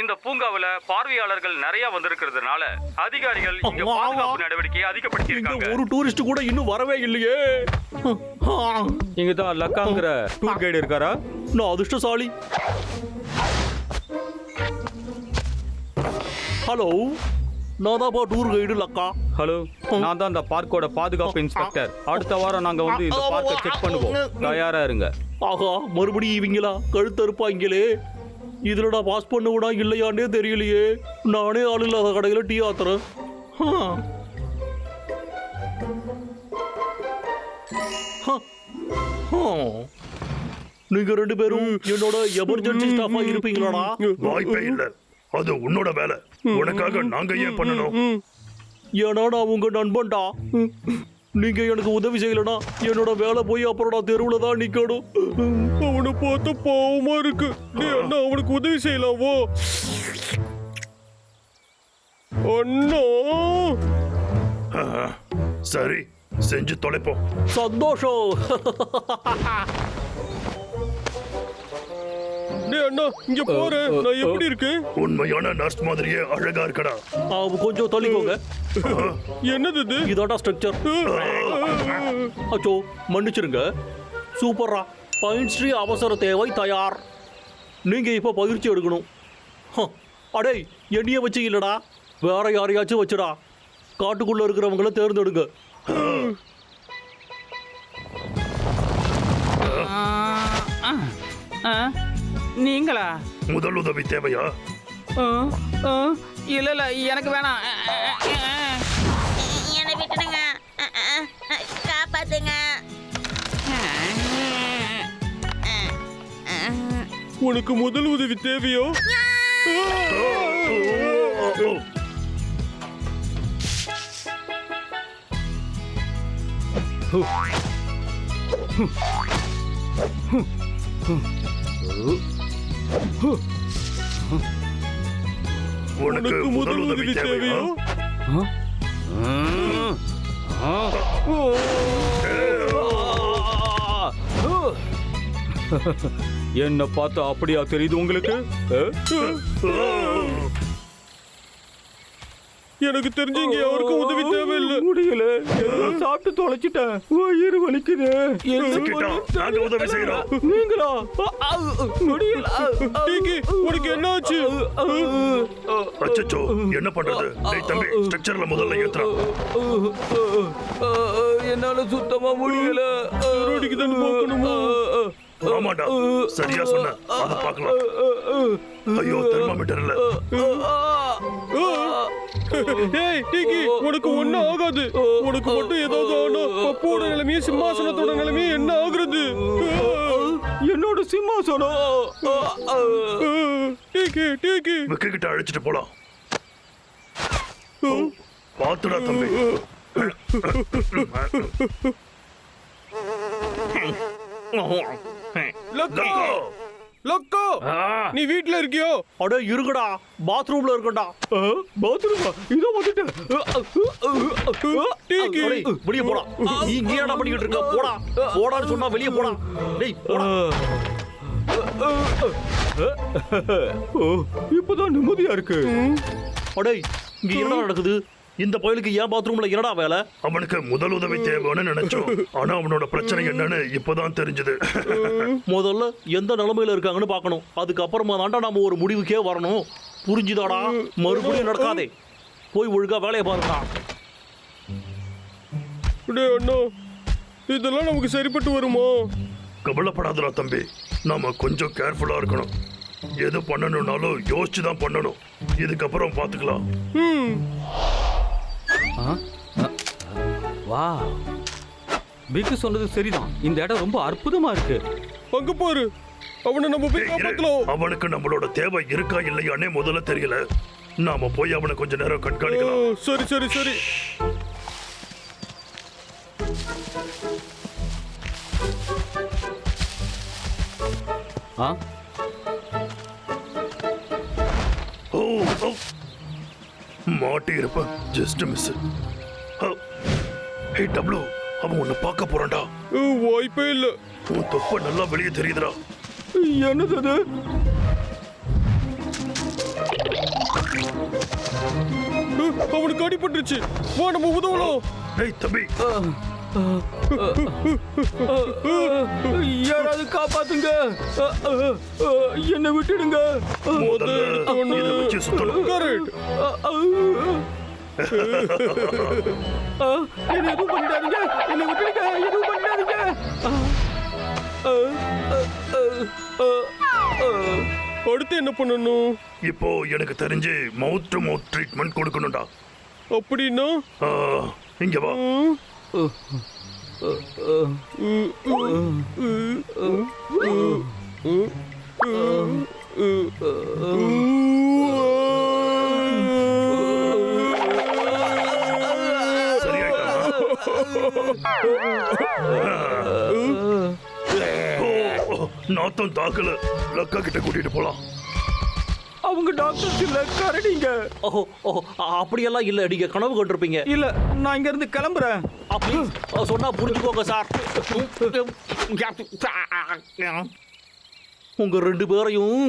இந்த பூங்காவுல பார்வையாளர்கள் நிறைய வந்திருக்கிறதுனால அதிகாரிகள் இங்க. பாதுகாப்பு நடவடிக்கையை இங்க அதிகப்படுத்தியிருக்காங்க ஒரு டூரிஸ்ட் கூட இன்னும் வரவே இல்லையே. இங்க தான் லக்காங்கிற டூர் கைடு இருக்காரா? நான் அதிர்ஷ்டசாலி. ஹலோ நான் தான்ப்பா டூர் கைடு லக்கா. ஹலோ நான் தான் இந்த பார்க்கோட பாதுகாப்பு இன்ஸ்பெக்டர். அடுத்த வாரம் நாங்க வந்து இந்த பார்க்கை செக் பண்ணுவோம். தயாரா இருங்க. ஆஹா மறுபடியும் இவங்களா? கழுத்தறுப்பாங்களே. இதுல நான் பாஸ் பண்ண விடா இல்லையான்னே தெரியலையே. நானே ஆள் இல்லாத கடையில டீ ஆத்துறேன். நீங்க ரெண்டு பேரும் என்னோட எமர்ஜென்சி ஸ்டாஃபா இருப்பீங்களாடா? வாய்ப்பே இல்ல. அது உன்னோட வேலை. உனக்காக நாங்க ஏன் பண்ணணும்? ஏன்னா நான் உங்க நண்பன்டா. நீங்க எனக்கு உதவி செய்யலனா என்னோட வேலை போய் அப்புறம் நான் தெருவுல தான் நிக்கணும். அவனை பார்த்த பாவமா இருக்கு. நீ அண்ணா அவனுக்கு உதவி செய்யலாமோ? அண்ணா! சரி செஞ்சு தொலைப்போம். சந்தோஷம். டேய் அண்ணா இங்க போறேன் நான் எப்படி இருக்கேன்? உண்மையான நர்ஸ் மாதிரியே அழகா இருக்கடா. ஆ, கொஞ்சம் தள்ளிக்கோங்க. என்னது இது? இதாடா ஸ்ட்ரக்சர் அச்சோ மன்னிச்சிருங்க. சூப்பரா ஸ்ரீ அவசர தேவை தயார். நீங்க இப்ப பயிற்சி எடுக்கணும். ஹ, அடேய் என்னைய வச்சு இல்லடா. வேற யாரையாச்சும் வச்சுடா. காட்டுக்குள்ள இருக்கிறவங்கள தேர்ந்தெடுங்க. ஆ, நீங்களா? முதல் உதவி தேவையா? ஆ, ஆ, இல்ல இல்ல எனக்கு வேணாம் என்னை விட்டுடுங்க. காப்பாத்துங்க. உனக்கு முதல் உதவி தேவையோ? ஓ, உனக்கு முதல் உதவி தேவையா? என்ன பார்த்தா அப்படியா தெரியுது உங்களுக்கு? எனக்கு தெரிஞ்சு இங்க யாருக்கும் உதவி தேவையில்லை முடியல சாப்பிட்டு தொலைச்சிட்டேன் வயிறு வலிக்குது நாங்க உதவி செய்யறோம் நீங்களா முடியல உனக்கு என்ன ஆச்சு அச்சச்சோ என்ன பண்றது டேய் தம்பி ஸ்ட்ரக்சர்ல முதல்ல ஏத்துறா என்னால சுத்தமா முடியல ரோடிக்கு தானே போகணுமா? ஆமாடா சரியா சொன்ன அத பார்க்கலாம் ஐயோ தெர்மாமீட்டர் இல்ல ஏய் டீக்கி உனக்கு ஒண்ணும் ஆகாது. உனக்கு மட்டும் ஏதாவது ஆனா பப்போட நிலைமையும் சிம்மாசனத்தோட நிலைமையும் என்ன ஆகுறது? என்னோட சிம்மாசனம்? டீக்கி டீக்கி. விக்கு கிட்ட அழைச்சிட்டு போலாம். பாத்துடா தம்பி. லக்கோ. லக்கோ! நீ வீட்ல இருக்கியோ? அட இருங்கடா. பாத்ரூம்ல இருக்கடா பாத்ரூமா? இதோ வந்துட்டேன் வெளிய போடா. நீ இங்க என்னடா பண்ணிக்கிட்டு இருக்க? போடா. போடான்னு சொன்னா வெளிய போடா. டேய் போடா. இப்பதான் நிம்மதியா இருக்கு. அடேய் இங்க என்னடா நடக்குது? இந்த பயலுக்கு ஏன் பாத்ரூம்ல என்னடா வேலை? அவனுக்கு முதல் உதவி தேவைன்னு நினைச்சோம். ஆனா அவனோட பிரச்சனை என்னன்னு இப்பதான் தெரிஞ்சது. முதல்ல எந்த நிலைமையில இருக்காங்கன்னு பார்க்கணும். அதுக்கப்புறமா தாண்டா நாம ஒரு முடிவுக்கே வரணும். புரிஞ்சுதாடா? மறுபடியும் நடக்காதே. போய் ஒழுங்கா வேலையை பாருங்கடா டேய் அண்ணா இதெல்லாம் நமக்கு சரிப்பட்டு வருமா? கவலைப்படாதடா தம்பி. நாம கொஞ்சம் கேர்ஃபுல்லா இருக்கணும். எது பண்ணணும்னாலும் யோசிச்சு தான் பண்ணணும். இதுக்கப்புறம் பாத்துக்கலாம். ம். வா பிக்கு சொன்னது சரிதான். இந்த இடம் ரொம்ப அற்புதமா இருக்கு. அங்க பாரு. அவனை நம்ம போய். காப்பாத்தலாம் அவனுக்கு நம்மளோட தேவை இருக்கா இல்லையானே முதல்ல தெரியல. நாம போய் அவனை கொஞ்ச நேரம் கண்காணிக்கலாம். சரி சரி சரி. ஆ? ஓ ஓ. மாட்டியிருப்பா. ஜஸ்ட் மிஸ் ஹே டபுளு அவன் உன்னை பார்க்க போறான்டா. வாய்ப்பே இல்ல. உன் தொப்ப நல்லா வெளியே தெரியுதுடா. என்னது அவனுக்கு அடிபட்டுருச்சு. வா நம்ம உதவலாம். டேய் தம்பி. யாராவது காப்பாத்துங்க. என்னை விட்டுடுங்க. என்னை எதுவும் பண்ணிடாதீங்க. என்னை விட்டுடுங்க. எதுவும் பண்ணிடாதீங்க. அடுத்து என்ன பண்ணணும்? இப்போ எனக்கு தெரிஞ்சு மவுத் டு மவுத் ட்ரீட்மெண்ட் கொடுக்கணும்டா. அப்படின்னா? இங்க வா. நாத்தம் தாக்கல. லக்கா கிட்ட கூட்டிட்டு அவங்க டாக்டர்ஸ் இல்ல கரடிங்க. ஓஹோ ஓஹோ அப்படியெல்லாம் இல்லை நீங்கள் கனவு கண்டிருப்பீங்க. இல்ல நான் இங்க இருந்து கிளம்புறேன் ப்ளீஸ் சொன்னா புரிஞ்சுக்கோங்க சார். உங்க ரெண்டு பேரையும்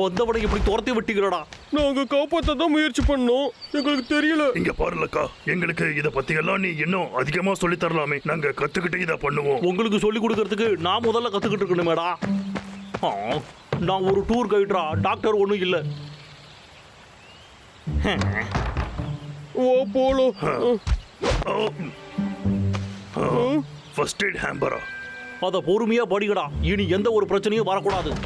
வந்தவனை இப்படி துரத்தி விட்டீங்களடா. நாங்க காப்பாத்த தான் முயற்சி பண்ணோம். எங்களுக்கு தெரியல. இங்க பாரு லக்கா எங்களுக்கு இத பத்தி எல்லாம் நீ இன்னும் அதிகமா சொல்லி தரலாமே. நாங்க கத்துக்கிட்டு இத பண்ணுவோம். உங்களுக்கு சொல்லி கொடுக்கறதுக்கு நான் முதல்ல கத்துக்கிட்டு இருக்கணுமேடா. ஆ, நான் ஒரு டூர் கைட்ரா டாக்டர் ஒன்றும் இல்லை. வா போலாம் ஃபர்ஸ்ட் எய்ட் ஹேம்பரா அதை பொறுமையா படிக்கடா. இனி எந்த ஒரு பிரச்சனையும் வரக்கூடாது.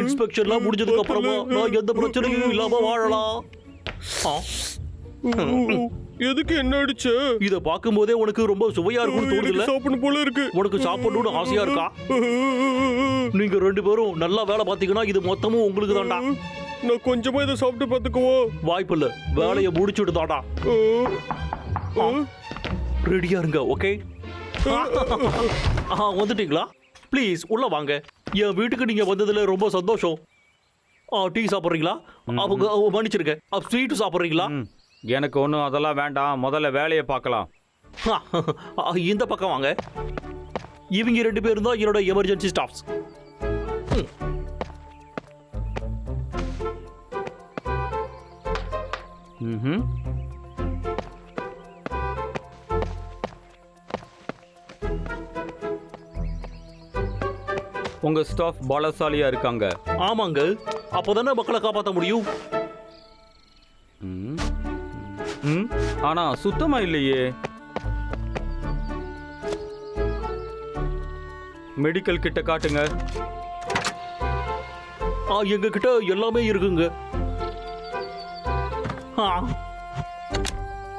இன்ஸ்பெக்ஷன்லாம் முடிஞ்சதுக்கு அப்புறமா நான் எந்த பிரச்சனையும் இல்லாம வாழலாம். ஆ, எதுக்கு என்ன அடிச்ச? இத பார்க்கும்போதே உனக்கு ரொம்ப சுவையா இருக்கும்னு எனக்கு சாப்பிடணும் போல இருக்கு. உனக்கு சாப்பிடணும்னு ஆசையா இருக்கா? நீங்க ரெண்டு பேரும் நல்லா வேலை பார்த்தீங்கன்னா இது மொத்தமும் உங்களுக்கு தான்டா. நான் கொஞ்சமா இதை சாப்பிட்டு பார்த்துக்குவோ? வாய்ப்பில்ல வேலையை முடிச்சுட்டு தாடா ரெடியா இருங்க ஓகே? ஆ வந்துட்டீங்களா? ப்ளீஸ் உள்ள வாங்க. என் வீட்டுக்கு நீங்க வந்ததுல ரொம்ப சந்தோஷம். ஆ டீ சாப்பிட்றீங்களா? அவங்க மன்னிச்சிருங்க. ஸ்வீட் சாப்பிட்றீங்களா? எனக்கு ஒன்றும் அதெல்லாம் வேண்டாம். முதல்ல வேலையை பார்க்கலாம். இந்த பக்கம் வாங்க. இவங்க ரெண்டு பேரும் தான் என்னோட எமர்ஜென்சி ஸ்டாஃப்ஸ் ம்ஹும். உங்க ஸ்டாஃப் பலசாலியா இருக்காங்க. ஆமாங்க. அப்போதானே மக்களை காப்பாற்ற முடியும்? ஆனா சுத்தமா இல்லையே. மெடிக்கல் கிட்ட காட்டுங்க. எங்க கிட்ட எல்லாமே இருக்குங்க. ஆ.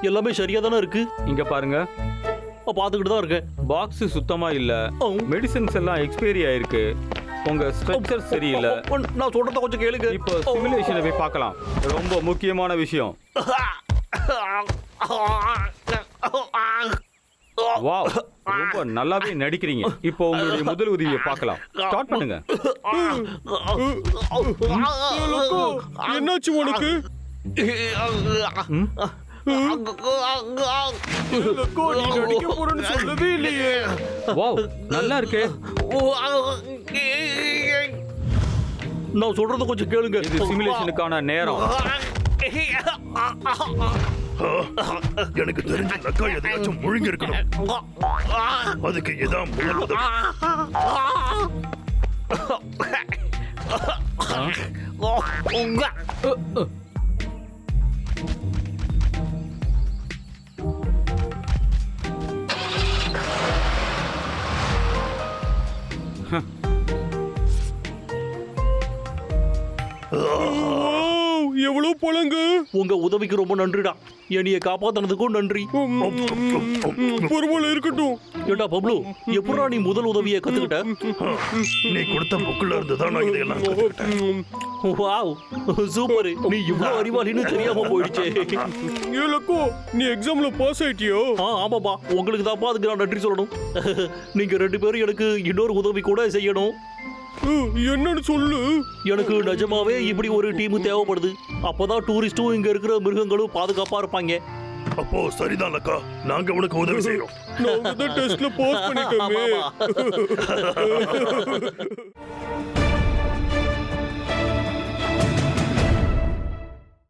எல்லாமே சரியா தானே இருக்கு? இங்க பாருங்க. பார்த்துக்கிட்டு தான் இருக்கேன். பாக்ஸ் சுத்தமா இல்ல. மெடிசின்ஸ் எல்லாம் எக்ஸ்பைரி ஆயிருக்கு. உங்க ஸ்ட்ரக்சர் சரியில்லை. நான் சொல்றத கொஞ்சம் கேளுங்க. இப்போ சிமுலேஷனை போய் பார்க்கலாம். ரொம்ப முக்கியமான விஷயம். வாவ் ரொம்ப நல்லாவே நடிக்கிறீங்க. இப்போ உங்களுடைய முதல் உதவியை பார்க்கலாம். ஸ்டார்ட் பண்ணுங்க. என்னாச்சு உனக்கு? நல்லா இருக்கே. நான் சொல்றத கொஞ்சம் கேளுங்க. இது சிமுலேஷனுக்கான நேரம். எனக்கு தெரிஞ்ச லக்கா எதையாச்சும் முழுங்கி இருக்கணும் அதுக்கு இதான் முதல் உதவி பழங்க. உங்க உதவிக்கு ரொம்ப நன்றிடா. என்னைய காப்பாத்தினதுக்கும் நன்றி. பரவாயில்ல இருக்கட்டும். ஏண்டா பப்ளு எப்படா நீ முதல் உதவியை கத்துக்கிட்ட? நீ கொடுத்த புக்குல இருந்து தான் நான் இதையெல்லாம் கத்துக்கிட்டேன். Wow super. நீ இவ்வளவு அறிவாளின்னு தெரியாம போயிடுச்சே. ஏ லக்கோ நீ எக்ஸாம்ல பாஸ் ஆயிட்டியோ? ஆ ஆமாப்பா. உங்களுக்கு தான்ப்பா அதுக்கு நான் நன்றி சொல்லணும். நீங்க ரெண்டு பேரும் எனக்கு இன்னொரு உதவி கூட செய்யணும். என்னன்னு சொல்லு. எனக்கு நிஜமாவே இப்படி ஒரு டீம் தேவைப்படுது. அப்பதான் டூரிஸ்டும் இங்க இருக்கிற மிருகங்களும் பாதுகாப்பா இருப்பாங்க. அப்போ சரிதான் லக்கா நாங்க உனக்கு உதவி செய்யறோம் நாங்க தான் டெஸ்ட்ல பாஸ் பண்ணிட்டோமே.